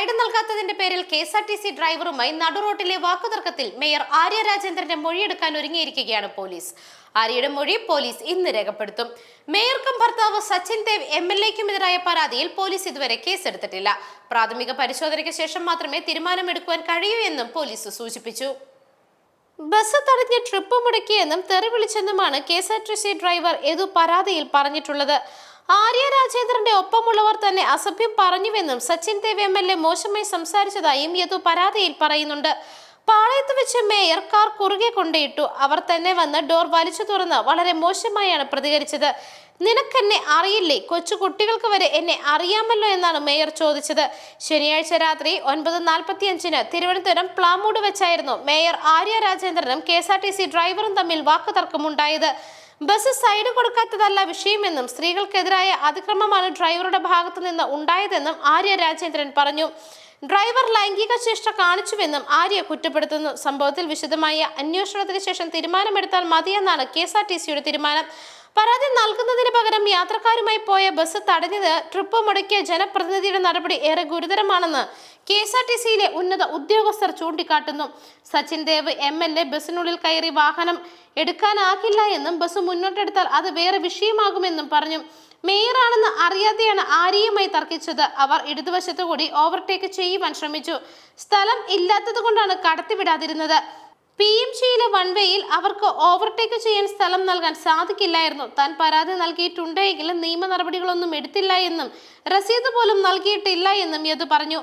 Side നൽകാത്തതിന്റെ പേരിൽ K S R T C ഡ്രൈവറുമായി നടുറോട്ടിലെ വാക്കുതർക്കത്തിൽ മേയർ ആര്യ രാജേന്ദ്രന്റെ മൊഴിയെടുക്കാൻ ഒരുങ്ങിയിരിക്കുകയാണ് പോലീസ്. ആര്യയുടെ മൊഴി പോലീസ് ഇന്ന് രേഖപ്പെടുത്തും. മേയർക്കും ഭർത്താവ് സച്ചിൻ ദേവ് എം എൽ എക്കുമെതിരായ പരാതിയിൽ പോലീസ് ഇതുവരെ കേസെടുത്തിട്ടില്ല. പ്രാഥമിക പരിശോധനയ്ക്ക് ശേഷം മാത്രമേ തീരുമാനമെടുക്കുവാൻ കഴിയൂ എന്നും പോലീസ് സൂചിപ്പിച്ചു. ബസ് തടഞ്ഞ് ട്രിപ്പ് മുടക്കിയെന്നും തെറി വിളിച്ചെന്നുമാണ് K S R T C driver എതു പരാതിയിൽ പറഞ്ഞിട്ടുള്ളത്? ആര്യ രാജേന്ദ്രന്റെ ഒപ്പമുള്ളവർ തന്നെ അസഭ്യം പറഞ്ഞുവെന്നും Sachin Dev M L A മോശമായി സംസാരിച്ചതായും യതു പരാതിയിൽ പറയുന്നുണ്ട്. പാളയത്ത് വെച്ച് മേയർ കാർ കുറുകെ കൊണ്ടേയിട്ടു. അവർ തന്നെ വന്ന് ഡോർ വലിച്ചു തുറന്ന് വളരെ മോശമായാണ് പ്രതികരിച്ചത്. നിനക്കെന്നെ അറിയില്ലേ? കൊച്ചു കുട്ടികൾക്ക് വരെ എന്നെ അറിയാമല്ലോ എന്നാണ് മേയർ ചോദിച്ചത്. ശനിയാഴ്ച രാത്രി ഒൻപത് നാൽപ്പത്തി അഞ്ചിന് തിരുവനന്തപുരം പ്ലാമൂട് വെച്ചായിരുന്നു mayor Arya രാജേന്ദ്രനും K S R T C ഡ്രൈവറും തമ്മിൽ വാക്കുതർക്കമുണ്ടായത്. ബസ് സൈഡ് കൊടുക്കാത്തതല്ല വിഷയമെന്നും സ്ത്രീകൾക്കെതിരായ അതിക്രമമാണ് ഡ്രൈവറുടെ ഭാഗത്തു നിന്ന് ഉണ്ടായതെന്നും ആര്യ രാജേന്ദ്രൻ പറഞ്ഞു. ഡ്രൈവർ ലൈംഗിക ചേഷ്ട കാണിച്ചുവെന്നും ആര്യ കുറ്റപ്പെടുത്തുന്നു. സംഭവത്തിൽ വിശദമായ അന്വേഷണത്തിന് ശേഷം തീരുമാനമെടുത്താൽ മതിയെന്നാണ് കെ എസ് ആർ ടി സിയുടെ തീരുമാനം. പരാതി നൽകുന്നതിന് പകരം യാത്രക്കാരുമായി പോയ ബസ് തടഞ്ഞത് ട്രിപ്പ് മുടക്കിയ ജനപ്രതിനിധിയുടെ നടപടി ഏറെ ഗുരുതരമാണെന്ന് കെ എസ് ആർ ടി സിയിലെ ഉന്നത ഉദ്യോഗസ്ഥർ ചൂണ്ടിക്കാട്ടുന്നു. Sachin Dev M L A ബസ്സിനുള്ളിൽ കയറി വാഹനം എടുക്കാനാകില്ല എന്നും ബസ് മുന്നോട്ടെടുത്താൽ അത് വേറെ വിഷയമാകുമെന്നും പറഞ്ഞു. മേയറാണെന്ന് അറിയാതെയാണ് ആര്യയുമായി തർക്കിച്ചത്. അവർ ഇടതുവശത്തു കൂടി ഓവർടേക്ക് ചെയ്യുവാൻ ശ്രമിച്ചു. സ്ഥലം ഇല്ലാത്തത് കൊണ്ടാണ് കടത്തിവിടാതിരുന്നത് പി എം ജിയിലെ വൺവേയിൽ അവർക്ക് ഓവർടേക്ക് ചെയ്യാൻ സ്ഥലം നൽകാൻ സാധിക്കില്ലായിരുന്നു. താൻ പരാതി നൽകിയിട്ടുണ്ടെങ്കിലും നിയമ നടപടികളൊന്നും എടുത്തില്ല എന്നും രസീത് പോലും നൽകിയിട്ടില്ല എന്നും യദു പറഞ്ഞു.